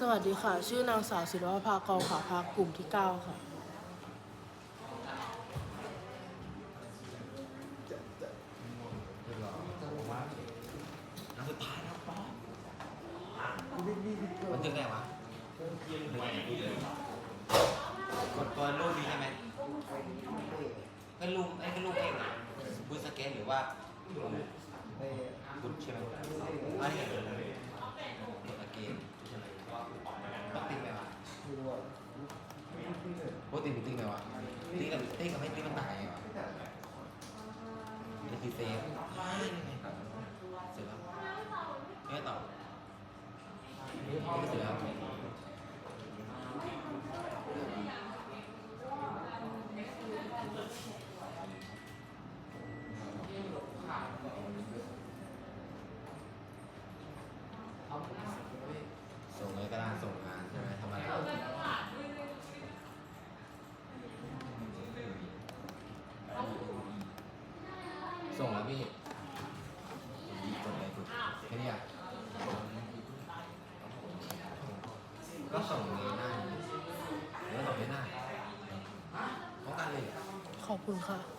สวัสดีค่ะ ชื่อนางสาวศิลปภากรขาพักกลุ่มที่ 9 ค่ะเรียบร้อยอันสุดท้ายแล้วป๊อปมันถึงไงวะถึงไงกดตัวรูปนี้ใช่ไหมเป็นรูปไอ้เป็นรูปเองเหรอบูสเกตหรือว่าบุตใช่ไหมอันนี้ โอ้ติ้งหรือติ้งไหมวะติ้งกับติ้งกับไม่ติ้งมันตางไงวะนี่คือเซฟเสร็จแล้วไม่ต่อนี่ก็เสร็จแล้วส่งเลยกระดานส่งงานใช่ไหมทำอะไร ส่งแล้วพี่กดไลยกดแค่นี้อะก็ส่งเลยหน้านี้แล้วส่งเลยหน้าพร้องกันเลย ขอบคุณค่ะ